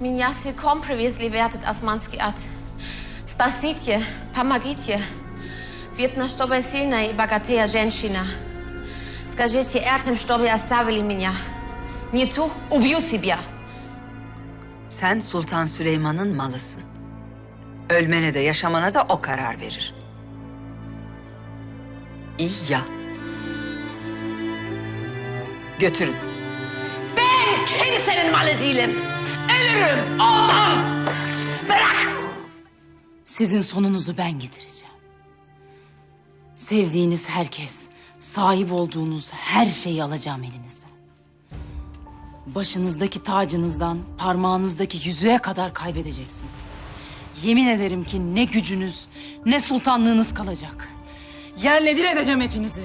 Меня силком привезли в этот османский ад. Спасите, помогите. Видно, что вы сильная и богатая женщина. Скажите этим, чтобы оставили меня. Не ту, убью себя. Sen Sultan Süleyman'ın malısın. Ölmene de yaşamana da o karar verir. İyi ya. Götürün. Ben kimsenin malı değilim. Ölürüm, olmam. Bırak. Sizin sonunuzu ben getireceğim. Sevdiğiniz herkes, sahip olduğunuz her şeyi alacağım elinizden. Başınızdaki tacınızdan parmağınızdaki yüzüğe kadar kaybedeceksiniz. Yemin ederim ki ne gücünüz ne sultanlığınız kalacak. Yerle bir edeceğim hepinizi.